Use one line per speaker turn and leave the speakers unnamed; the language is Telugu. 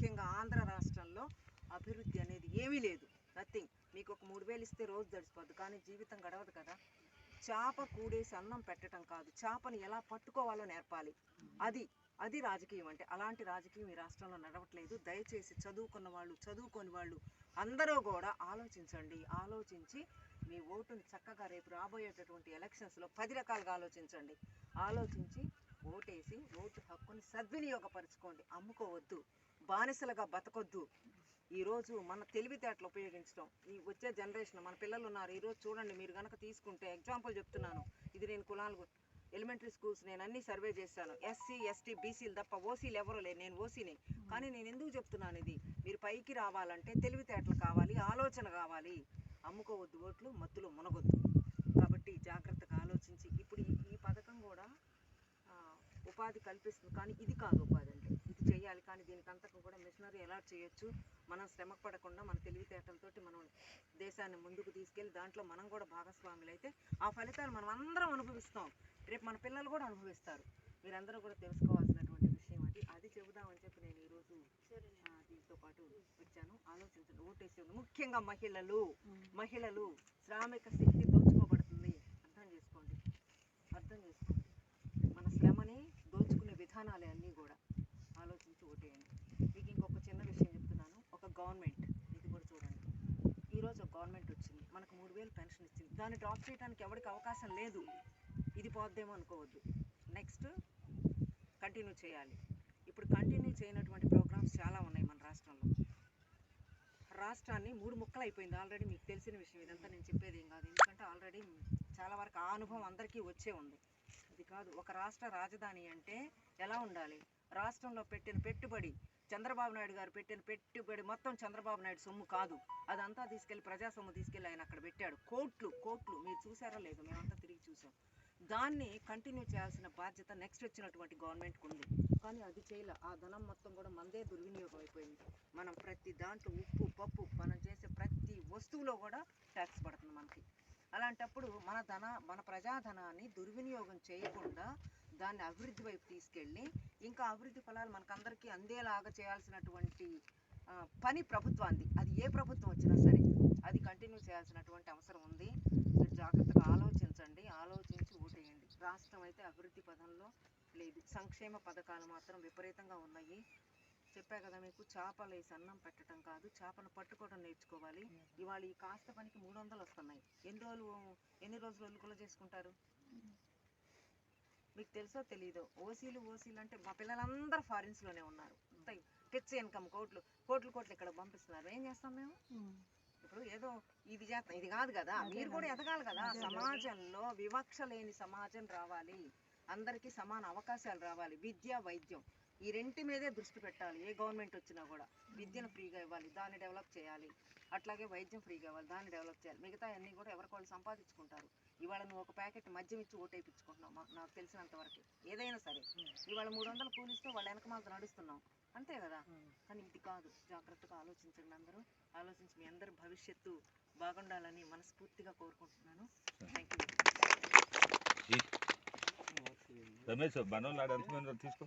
ముఖ్యంగా ఆంధ్ర రాష్ట్రంలో అభివృద్ధి అనేది ఏమీ లేదు. నథింగ్ మీకు ఒక మూడు వేలు ఇస్తే రోజు గడిచిపోద్దు కానీ జీవితం గడవదు కదా. చేప కూడేసి అన్నం పెట్టడం కాదు. చేపని ఎలా పట్టుకోవాలో నేర్పాలి. అది అది రాజకీయం అంటే. అలాంటి రాజకీయం ఈ రాష్ట్రంలో నడవట్లేదు. దయచేసి చదువుకున్న వాళ్ళు చదువుకొని వాళ్ళు అందరూ కూడా ఆలోచించండి. ఆలోచించి మీ ఓటుని చక్కగా రేపు రాబోయేటటువంటి ఎలక్షన్స్లో పది రకాలుగా ఆలోచించండి. ఆలోచించి ఓటేసి ఓటు హక్కుని సద్వినియోగపరచుకోండి. అమ్ముకోవద్దు. బానిసలుగా బతకొద్దు. ఈరోజు మన తెలివితేటలు ఉపయోగించడం. ఈ వచ్చే జనరేషన్ మన పిల్లలు ఉన్నారు. ఈరోజు చూడండి మీరు కనుక తీసుకుంటే ఎగ్జాంపుల్ చెప్తున్నాను. ఇది నేను కులాలు ఎలిమెంటరీ స్కూల్స్ నేను అన్ని సర్వే చేశాను. ఎస్సీ ఎస్టీ బీసీలు తప్ప ఓసీలు ఎవరు లేరు. నేను ఓసీని కానీ నేను ఎందుకు చెప్తున్నాను ఇది? మీరు పైకి రావాలంటే తెలివితేటలు కావాలి ఆలోచన కావాలి. అమ్ముకోవద్దు ఓట్లు మత్తులో మునగొద్దు. కాబట్టి జాగ్రత్తగా ఆలోచించి. ఇప్పుడు ఈ- పథకం కూడా ఉపాధి కల్పిస్తుంది. కానీ ఇది కాదు ఉపాధి అంటే. చేయాలి. కానీ దీనికి అంతకు కూడా మిషనరీ ఎలా చేయొచ్చు. మనం శ్రమ పడకుండా మన తెలివితేటలతోటి మనం దేశాన్ని ముందుకు తీసుకెళ్ళి దాంట్లో మనం కూడా భాగస్వాములు అయితే ఆ ఫలితాలు మనం అందరం అనుభవిస్తాం. రేపు మన పిల్లలు కూడా అనుభవిస్తారు. మీరందరూ కూడా తెలుసుకోవాల్సినటువంటి విషయం అది. అది చెబుదామని చెప్పి నేను ఈరోజు దీంతో పాటు వచ్చాను. ఆలోచించండి. ఓటేసేవాళ్ళు ముఖ్యంగా మహిళలు. మహిళలు శ్రామిక శక్తి దోచుకోబడుతుంది అర్థం చేసుకోండి అర్థం చేసుకోండి మన శ్రమని దోచుకునే విధానాలే అన్నీ కూడా ఆలోచించి ఓటేయండి మీకు ఇంకొక చిన్న విషయం చెప్తున్నాను ఒక గవర్నమెంట్ ఇది కూడా చూడండి ఈరోజు గవర్నమెంట్ వచ్చింది. మనకు మూడు వేలు పెన్షన్ ఇచ్చింది. దాన్ని డ్రాప్ చేయడానికి ఎవరికి అవకాశం లేదు. ఇది పోద్దేమో అనుకోవద్దు. నెక్స్ట్ కంటిన్యూ చేయాలి. ఇప్పుడు కంటిన్యూ చేయనటువంటి ప్రోగ్రామ్స్ చాలా ఉన్నాయి మన రాష్ట్రంలో. రాష్ట్రాన్ని మూడు ముక్కలు అయిపోయింది ఆల్రెడీ మీకు తెలిసిన విషయం. ఇదంతా నేను చెప్పేది ఏం కాదు. ఎందుకంటే ఆల్రెడీ చాలా వరకు ఆ అనుభవం అందరికీ వచ్చే ఉంది. ఇది కాదు. ఒక రాష్ట్ర రాజధాని అంటే ఎలా ఉండాలి? రాష్ట్రంలో పెట్టిన పెట్టుబడి చంద్రబాబు నాయుడు గారు పెట్టిన పెట్టుబడి మొత్తం చంద్రబాబు నాయుడు సొమ్ము కాదు. అదంతా తీసుకెళ్ళి ప్రజా సొమ్ము తీసుకెళ్ళి ఆయన అక్కడ పెట్టాడు. కోట్లు కోట్లు. మీరు చూసారా లేదు? మేమంతా తిరిగి చూసాం. దాన్ని కంటిన్యూ చేయాల్సిన బాధ్యత నెక్స్ట్ వచ్చినటువంటి గవర్నమెంట్కి ఉంది. కానీ అది చేయలే. ఆ ధనం మొత్తం కూడా మందే దుర్వినియోగం అయిపోయింది. మనం ప్రతి దాంట్లో ఉప్పు పప్పు మనం చేసే ప్రతి వస్తువులో కూడా ట్యాక్స్ పడుతుంది మనకి. అలాంటప్పుడు మన ధన మన ప్రజాధనాన్ని దుర్వినియోగం చేయకుండా దాన్ని అభివృద్ధి వైపు తీసుకెళ్ళి ఇంకా అభివృద్ధి ఫలాలు మనకందరికీ అందేలాగా చేయాల్సినటువంటి పని ప్రభుత్వాన్ని అది ఏ ప్రభుత్వం వచ్చినా సరే అది కంటిన్యూ చేయాల్సినటువంటి అవసరం ఉంది. మీరు జాగ్రత్తగా ఆలోచించండి. ఆలోచించి ఓటేయండి. రాష్ట్రం అయితే అభివృద్ధి పదంలో లేదు. సంక్షేమ పథకాలు మాత్రం విపరీతంగా ఉన్నాయి. చెప్పా కదా మీకు చేపలు వేసి అన్నం పెట్టడం కాదు చేపను పట్టుకోవడం నేర్చుకోవాలి. ఇవాళ ఈ కాస్త పనికి మూడు వందలు వస్తున్నాయి. ఎన్ని రోజులు ఎన్ని రోజులు ఒలుకులు చేసుకుంటారు? మీకు తెలుసో తెలీదో ఓసీలు ఓసీలు అంటే మా పిల్లలందరూ ఫారిన్స్లోనే ఉన్నారు. పిచ్చ ఇన్కమ్ కోట్లు కోట్లు కోట్లు ఇక్కడ పంపిస్తున్నారు. ఏం చేస్తాం మేము? ఇప్పుడు ఏదో ఇది చేస్తాం ఇది కాదు కదా మీరు కూడా ఎదగాలి కదా. సమాజంలో వివక్ష లేని సమాజం రావాలి. అందరికీ సమాన అవకాశాలు రావాలి. విద్య వైద్యం. ఈ రెంటి మీదే దృష్టి పెట్టాలి. ఏ గవర్నమెంట్ వచ్చినా కూడా విద్యను ఫ్రీగా ఇవ్వాలి దాన్ని డెవలప్ చేయాలి. అట్లాగే వైద్యం ఫ్రీగా ఇవ్వాలి దాన్ని డెవలప్ చేయాలి. మిగతా అన్నీ కూడా ఎవరికి వాళ్ళు సంపాదించుకుంటారు. ఇవాళ నువ్వు ఒక ప్యాకెట్ మద్యం ఇచ్చి ఓటేపించుకుంటున్నావు మాకు నాకు తెలిసినంత వరకు. ఏదైనా సరే. ఇవాళ మూడు వందలు కూలిస్తే వాళ్ళ వెనక మాకు నడుస్తున్నాం అంతే కదా? కానీ ఇది కాదు. జాగ్రత్తగా ఆలోచించండి అందరూ. ఆలోచించి మీ అందరి భవిష్యత్తు బాగుండాలని మనస్ఫూర్తిగా కోరుకుంటున్నాను. థ్యాంక్ యూ
రమేష్ మనోళ్ళు తీసుకో.